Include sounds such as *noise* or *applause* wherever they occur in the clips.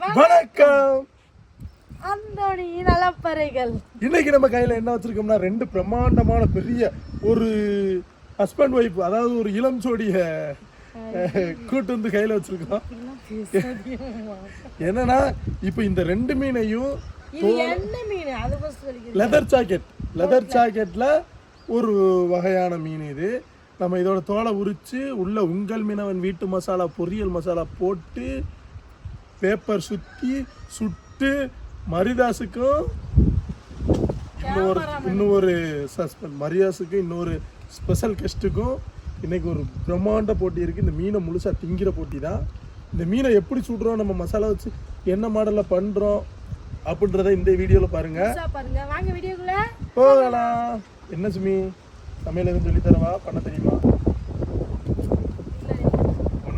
வணக்கம். அந்தோணி நலப்பறைகள். இன்னைக்கு நம்ம கையில என்ன வச்சிருக்கோம்னா ரெண்டு பிரம்மாண்டமான பெரிய ஒரு ஹஸ்பண்ட் ஒய்ஃப் அதாவது ஒரு இளம் சோடிய கூட்டு வந்து கையில வச்சிருக்கோம். என்னன்னா இப்போ இந்த ரெண்டு மீனையும் லெதர் ஜாக்கெட் லெதர் ஜாக்கெட்ல ஒரு வகையான மீன் இது. நம்ம இதோட தோலை உரிச்சு உள்ள உங்கள் மீனவன் வீட்டு மசாலா பொரியல் மசாலா போட்டு பேப்பர் சுத்தி சுட்டு மரிதாஸுக்கும் இன்னொரு இன்னொரு சஸ்பெண்ட் மரியாஸுக்கும் இன்னொரு ஸ்பெஷல் கெஸ்ட்டுக்கும் இன்னைக்கு ஒரு பிரம்மாண்ட போட்டி இருக்கு. இந்த மீனை முழுசா திங்கிற போட்டி தான். இந்த மீனை எப்படி சுடுறோம் நம்ம மசாலா வச்சு என்ன மாடலில் பண்றோம் அப்படின்றத இந்த வீடியோவில் பாருங்க. புதுசா பாருங்க. வாங்க வீடியோக்குள்ள. போகலாம். என்ன சுமி? சமையல் எதுவும் சொல்லி தரவா பண்ண தெரியுமா?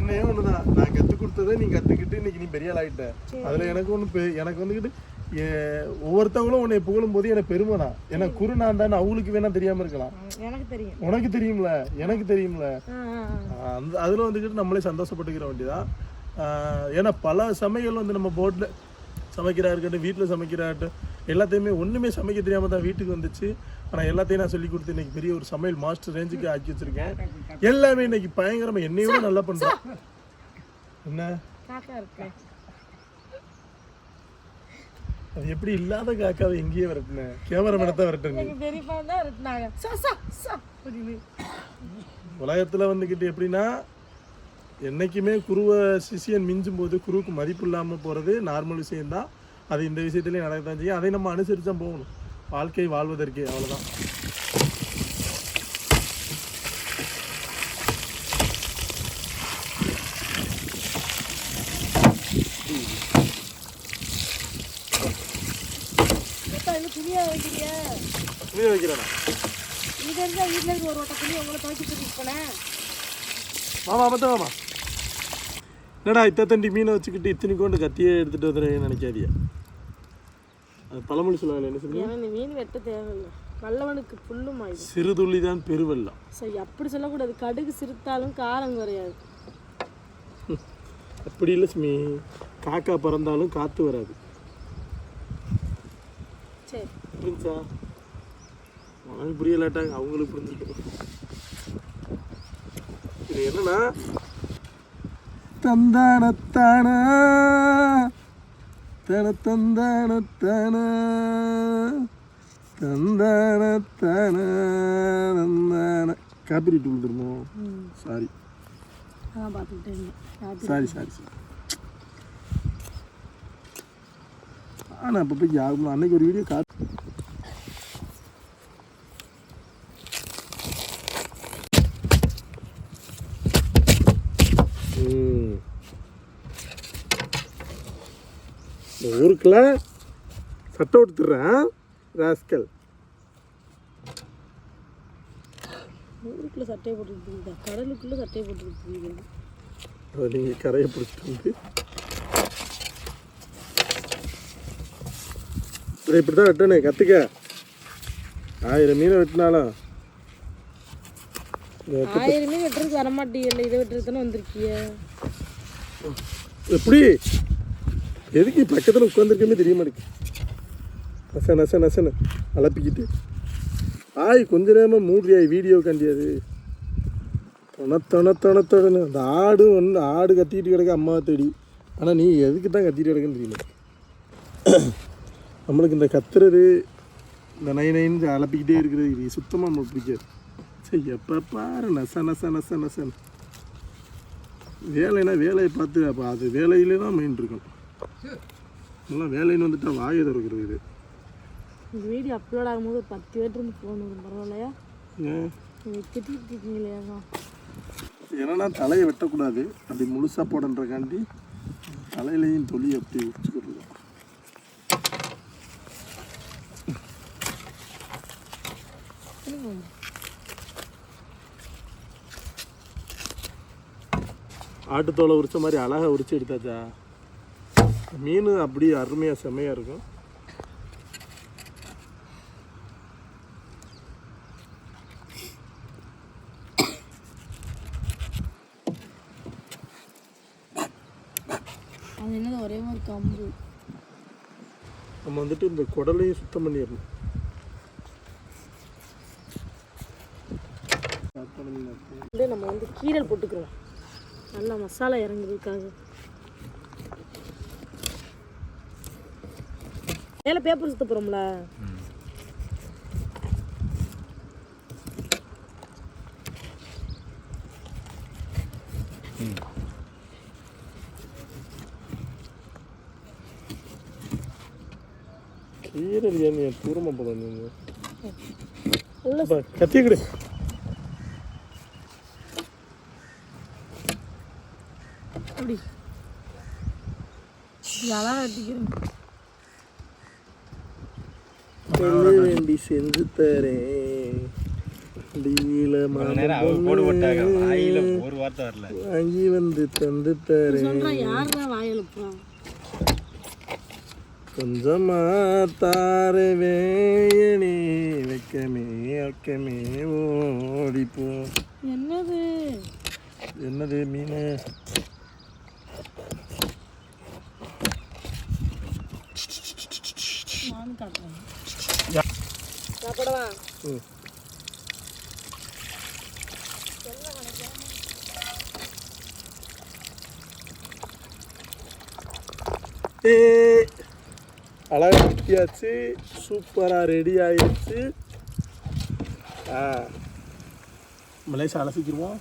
ஒன்னே ஒண்ணுதான். நான் கத்து கொடுத்ததை நீ கத்துக்கிட்டு இன்னைக்கு நீ பெரிய ஆள் ஆயிட்ட அதுல எனக்கு ஒண்ணு எனக்கு வந்துக்கிட்டு ஒவ்வொருத்தவங்களும் உன்னை புகழும் போது எனக்கு பெருமை தான். எனக்கு குரு நான் தான் அவங்களுக்கு வேணா தெரியாம இருக்கலாம். எனக்கு தெரியும். உனக்கு தெரியும்ல எனக்கு தெரியும்ல. அந்த அதில் வந்துக்கிட்டு நம்மளே சந்தோஷப்பட்டுக்கிற வேண்டியதான் ஏன்னா பல சமையல் வந்து நம்ம போட்டில் சமைக்கிறா இருக்கட்டும் வீட்டில் சமைக்கிறாட்டும் எல்லாத்தையுமே ஒன்றுமே சமைக்க தெரியாமல் தான் வீட்டுக்கு வந்துச்சு. ஆனால் எல்லாத்தையும் நான் சொல்லி கொடுத்து இன்னைக்கு பெரிய ஒரு சமையல் மாஸ்டர் ரேஞ்சுக்கு ஆக்கி வச்சிருக்கேன். எல்லாமே இன்னைக்கு பயங்கரமாக என்னையோட நல்லா பண்ணுறேன் என்ன? அது எப்படி இல்லாத காக்காவை எங்கேயே வரட்டுனேன் கேமரா தான் அப்படின்னு உலகத்தில் வந்துக்கிட்டு எப்படின்னா என்னைக்குமே குருவை சிஷியன் மிஞ்சும் போது குருவுக்கு மதிப்பு இல்லாமல் போகிறது நார்மல் விஷயம்தான். அது இந்த விஷயத்துலேயும் நடக்கத்தான் செய்யும். அதை நம்ம அனுசரித்து தான் போகணும். வாழ்க்கை வாழ்வதற்கு அவ்வளோதான் புரிய வைக்கிறேன்? இங்க இருந்தா வீட்டுல இருந்து ஒரு ஓட்ட துணி உங்களை துவைச்சு தூக்கிட்டு போனேன் மாமா பார்த்தா மாமா. என்னடா இத்தத்தண்டி மீனை வச்சுக்கிட்டு இத்தனை கொண்டு கத்தியே எடுத்துகிட்டு வந்துடுறேன்னு நினைக்காதியா பழமொழி சொல்லுவாங்க என்ன சொல்லுங்க மீன் வெட்ட தேவையில்லை. வல்லவனுக்கு புல்லும் ஆயிடும் சிறு துளி தான் பெருவெல்லாம் சரி அப்படி சொல்லக்கூடாது. கடுகு சிரித்தாலும் காரம் குறையாது. *laughs* அப்படி இல்லை சுமி. காக்கா பறந்தாலும் காற்று வராது. சரி. புரிஞ்சா உனக்கு புரியலாட்டாங்க. அவங்களுக்கு புரிஞ்சுக்கணும். இது என்னன்னா தந்தானத்தான? தன தந்தானத்தான தந்தான காப்பிரைட் விழுந்துருமோ சாரி அதான் பார்த்துக்கிட்டே இருந்தேன் ராத்திரி சாரி சாரி சாரி ஆனால் அப்போ போய் யாரும் அன்னைக்கு ஒரு வீடியோ ஊருக்குள்ள சட்டை கொடுத்துட்றேன் ராஸ்கல் ஊருக்குள்ள சட்டையை போட்டுருக்கு கடலுக்குள்ள சட்டையை போட்டுருக்கு அதை நீங்கள் கரையை பிடிச்சிட்டு வந்து. இப்படி தான் வெட்டணும் கற்றுக்க ஆயிரம் மீனை வெட்டினாலும். ஆயிரமே வெட்டுறதுக்கு வரமாட்டீங்கல்ல இதை வெட்டுறது தானே வந்திருக்கிய எப்படி எதுக்கு பக்கத்தில் உட்காந்துருக்கமே தெரிய மாட்டேங்குது நச நச நசன்னு அலப்பிக்கிட்டு. ஆய் கொஞ்ச நேரமாக மூடியாய் வீடியோ கண்டியாது. தொண தொண தொண தொணன்னு. அந்த ஆடு ஒன்று ஆடு கத்திக்கிட்டு கிடக்க அம்மாவை தேடி. ஆனால் நீ எதுக்கு தான் கத்திட்டு கிடக்குன்னு தெரியல நம்மளுக்கு இந்த கத்துறது இந்த நை நைன்னு அலப்பிக்கிட்டே இருக்கிறது இது சுத்தமாக நம்மளுக்கு பிடிக்காது. சரி எப்போ பாரு நச நச நச நசன்னு. வேலைன்னா வேலையை பார்த்து அப்போ அது வேலையிலே தான் மைண்ட் இருக்கணும். இதெல்லாம் வேலைன்னு வந்துட்டா வாயை திறக்கிறது இது. இந்த வீடியோ அப்லோட் ஆகும்போது ஒரு பத்து பேர்ட்டு இருந்து ஃபோன் வரும். பரவாயில்லையா? திட்டிகிட்டு இருக்கீங்களே அதான்? ஏன்னா தலையை வெட்டக்கூடாது? அப்படி முழுசாக போடன்றக்காண்டி தலையிலையும் தொலி அப்படி உச்சிக்கிறது ஆட்டுத்தோலை உரிச்ச மாதிரி அழகாக உரிச்சு எடுத்தாச்சா? மீன் அப்படி அருமையாக செம்மையாக இருக்கும். அது என்னது ஒரே ஒரு கம்பு. நம்ம வந்துட்டு இந்த குடலையும் சுத்தம் பண்ணிடணும். நம்ம வந்து கீரல் போட்டுக்கிறோம். நல்லா மசாலா இறங்குறதுக்காக. மேலே பேப்பர் சுத்த போகிறோம்ல ஏன் நீ தூரமாக போதும் நீங்க உள்ள அப்பா, கத்திய கிடு. அப்படி. நல்லா வெட்டிக்கிறேன் சொல்லி வேண்டி செஞ்சு தரேன் டீல நேரம் அவ போடு போட்டாங்க. வாயில ஒரு வார்த்தை வரல. வாங்கி வந்து தந்து தரேன். கொஞ்சமா தார வேணி வைக்கமே வைக்கமே ஓடிப்போ என்னது? என்னது மீன்? நான் காட்டுறேன் சாப்பிடவா? அழகா குட்டியாச்சு சூப்பராக ரெடி ஆயிடுச்சு ஆ. மலேசியா அலசிக்கிடுவோம்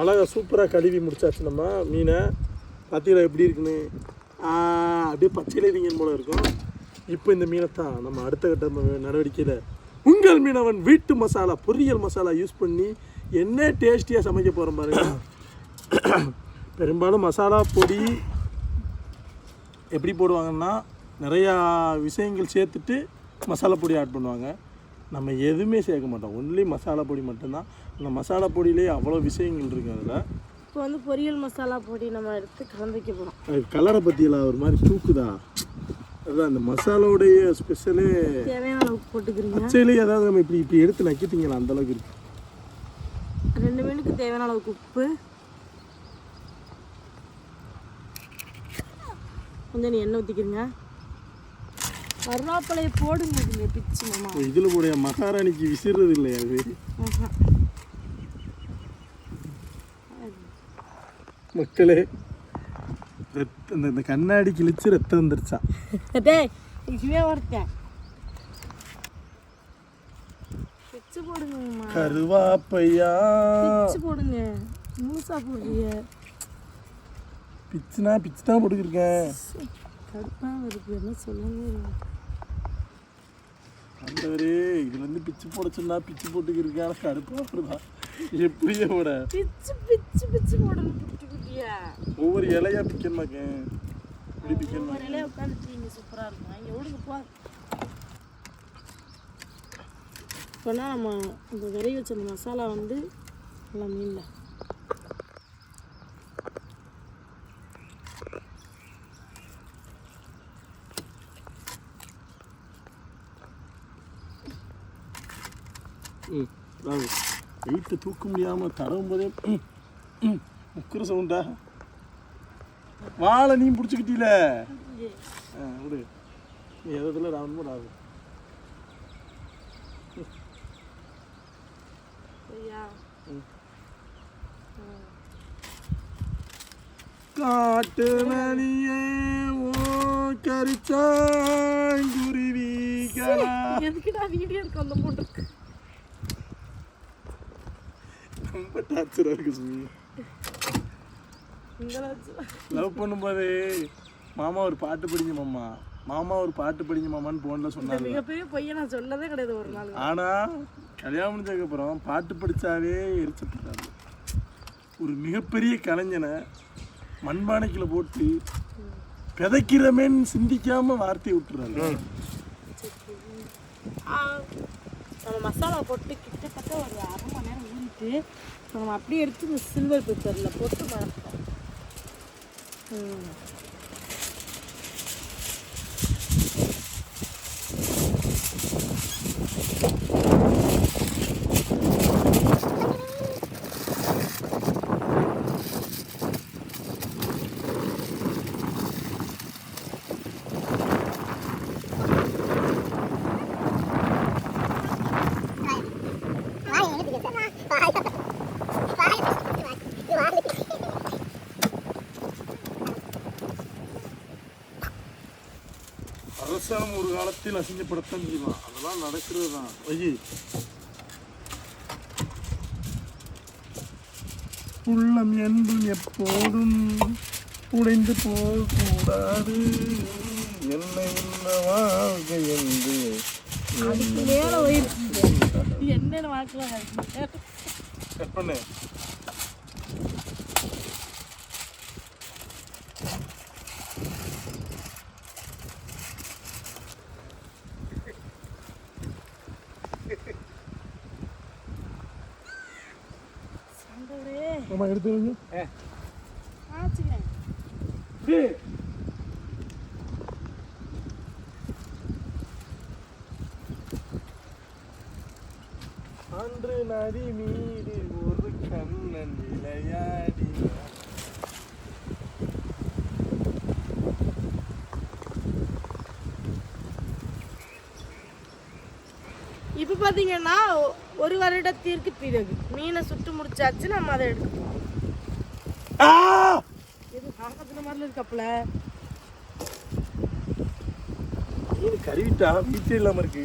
அழகா சூப்பராக கழுவி முடிச்சாச்சு நம்ம. மீனை. பார்த்தீங்களா எப்படி இருக்குன்னு? அப்படியே பச்சையிலே வீங்கன் போல இருக்கும். இப்போ இந்த மீனை தான் நம்ம அடுத்த கட்ட நடவடிக்கையில் உங்கள் மீனவன் வீட்டு மசாலா பொரியல் மசாலா யூஸ் பண்ணி என்ன டேஸ்டியாக சமைக்க போகிறோம் பாருங்கள் *clears throat* பெரும்பாலும் மசாலா பொடி எப்படி போடுவாங்கன்னா நிறையா விஷயங்கள் சேர்த்துட்டு மசாலா பொடி ஆட் பண்ணுவாங்க. நம்ம எதுவுமே சேர்க்க மாட்டோம். ஒன்லி மசாலா பொடி மட்டும்தான். அந்த மசாலா பொடியிலே அவ்வளோ விஷயங்கள் இருக்குது அதில். இப்போ வந்து பொரியல் மசாலா பொடி நம்ம எடுத்து கலந்துக்க போகிறோம் கலரை பற்றியெல்லாம் ஒரு மாதிரி தூக்குதா? அதான் அந்த மசாலாவுடைய ஸ்பெஷலே தேவையான அளவுக்கு போட்டுக்கிறீங்க. பச்சையிலே ஏதாவது நம்ம இப்படி இப்படி எடுத்து நக்கிட்டீங்களா? அந்த அளவுக்கு இருக்கு. ரெண்டு மீனுக்கு தேவையான அளவுக்கு உப்பு. கொஞ்சம் நீ எண்ணெய் ஊற்றிக்கிறீங்க கருவேப்பிலையை போடுங்க இதில் பிச்சு மாமா. இதில் கூட மகாராணிக்கு விசிறது இல்லையா அது. மக்களே ரத்த இந்த இந்த கண்ணாடி கிழிச்சு ரத்தம் வந்துருச்சான் டேய் இதுவே ஒருத்தன். பிச்சு போடுங்க கருவாப்பையா? பிச்சு போடுங்க. முழுசா போடுறீங்க பிச்சுனா பிச்சு தான் போட்டுக்கிருக்கேன் கடுப்பாக வருது என்ன சொல்லுங்க. ஆண்டவரே இதுல இருந்து பிச்சு போட சொன்னா பிச்சு போட்டுக்கிருக்கேன் கடுப்பா வருதா? எப்படியே போட? பிச்சு பிச்சு பிச்சு போடணும் குட்டி குட்டியா ஒவ்வொரு இலையா பிக்கணுமாக்க இப்படி பிக்கணுமா? ஒரே உட்காந்துட்டீங்க சூப்பராக இருக்கும். இங்கே விடுங்க போ. இப்போனா நம்ம இந்த விரைவி வச்ச மசாலா வந்து நல்லா மீனில். வாங்க வெயிட்டை தூக்க முடியாம தடவும் போதே முக்குற சவுண்டா? வாழை நீ பிடிச்சிக்கிட்டீல? விடு. நீ எதில் ராவணமோ சரியா காட்டு நனியே ஓ கரிச்சாங்குருவிகளா எதுக்குடா வீடியோ எடுக்க வந்த போட்டுருக்கு? ரொம்ப டார்ச்சராக இருக்கு சுமி லவ் பண்ணும்போது மாமா ஒரு பாட்டு படிங்க மாமா. மாமா ஒரு பாட்டு படிங்க மாமான்னு இந்த சொன்னாங்க. மிகப்பெரிய பையன் நான் சொன்னதே கிடையாது ஒரு நாள். ஆனா கல்யாணம் முடிஞ்சதுக்கப்புறம் பாட்டு படிச்சாவே எரிச்சப்பட்டாரு ஒரு மிகப்பெரிய கலைஞனை மண்பானைக்குள்ள போட்டு விதைக்கிறமேன்னு சிந்திக்காம வார்த்தையை விட்டுறாரு ஆ, நம்ம மசாலா போட்டு கிட்டத்தட்ட ஒரு அரை மணி நேரம் ஊறிட்டு நம்ம அப்படியே எடுத்து இந்த சில்வர் பேப்பரில் போட்டு மறப்போம் அரசாங்கம் ஒரு காலத்தில் அசிங்கப்படுத்தான் செய்வான் அதெல்லாம் நடக்கிறது தான். ஐயே. உள்ளம் என்றும் எப்போதும் உடைந்து போகக்கூடாது. என்னை இந்த வாழ்க்கை என்று என்னென்ன வாக்கலாம் கட் பண்ணு சண்டே ஆமா எடுத்து வைங்க ஆச்சுங்க அன்று நதி மீது ஒரு கண்ணன் விளையாடி ஒரு வருடத்திற்கு பிறகு மீனை சுட்டு முடிச்சாச்சு நம்ம அதை எடுத்துப்போம் இது காக்கத்துல மாதிரில இருக்கப்பல மீன் கருவிட்டா? வீட்டே இல்லாம இருக்கு.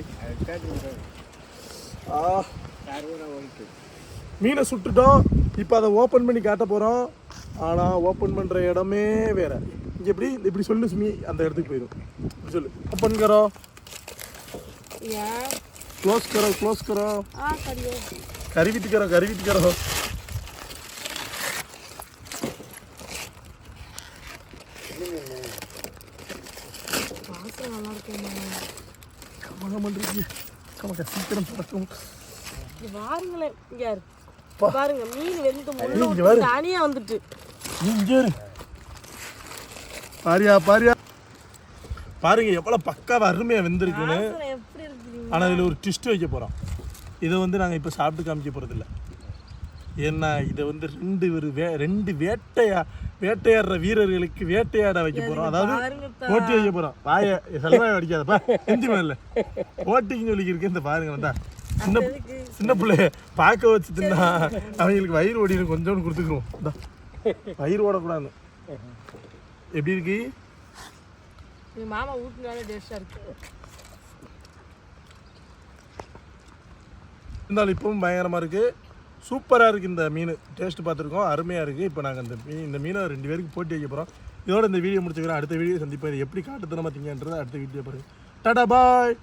மீனை சுட்டுட்டோம். இப்போ அதை ஓப்பன் பண்ணி காட்ட போகிறோம் ஆனால் ஓப்பன் பண்ணுற இடமே வேற. இங்கே எப்படி? இப்படி சொல்லு சுமி. அந்த இடத்துக்கு போயிடும் இப்படி சொல்லு. ஓப்பன் கரோ. கருவிட்டு கரோ கருவிட்டு கரோ வாசனை நல்லா இருக்குங்க. கமகம் பண்ணுறீங்க கமக சீக்கிரம் பறக்கும் இது பாருங்களேன் யாரு. பாருங்க மீன் வெந்து முள்ள. தனியா வந்துட்டு. இங்கே. பாரியா பாரியா. பாருங்க எவ்வளோ பக்காவா அருமையாக வெந்திருக்குன்னு. ஆனால் இதில் ஒரு ட்விஸ்ட் வைக்க போகிறோம் இதை வந்து நாங்கள் இப்போ சாப்பிட்டு காமிக்க போகிறதில்ல ஏன்னா இதை வந்து ரெண்டு ஒரு வே ரெண்டு வேட்டையா வேட்டையாடுற வீரர்களுக்கு வேட்டையாட வைக்க போகிறோம் அதாவது. போட்டி வைக்க போகிறோம் வாய செல்வாய் அடிக்காதப்பா செஞ்சு மேல போட்டிக்குன்னு சொல்லிக்கிருக்கு இந்த பாருங்க வந்தா. சின்ன சின்ன பிள்ளைய பார்க்க வச்சு தின்னா அவங்களுக்கு வயிறு ஓடிடும். கொஞ்சோண்டு கொடுத்துக்குறோம் இந்தா. வயிறு ஓடக்கூடாது எப்படி இருக்கு? மாமா ஊட்டினாலே டேஸ்டா இருக்கு. இருந்தாலும் இப்பவும் பயங்கரமாக இருக்குது சூப்பராக இருக்குது இந்த மீன். டேஸ்ட் பார்த்துருக்கோம். அருமையாக இருக்குது இப்போ நாங்கள் இந்த மீன் இந்த மீனை ரெண்டு பேருக்கு போட்டி வைக்க போகிறோம் இதோட இந்த வீடியோ முடிச்சுக்கிறோம். அடுத்த வீடியோ சந்திப்போம். இது எப்படி காட்டுத்தனமாக திங்கன்றதை அடுத்த வீடியோ பாருங்கள் டாடா பாய்!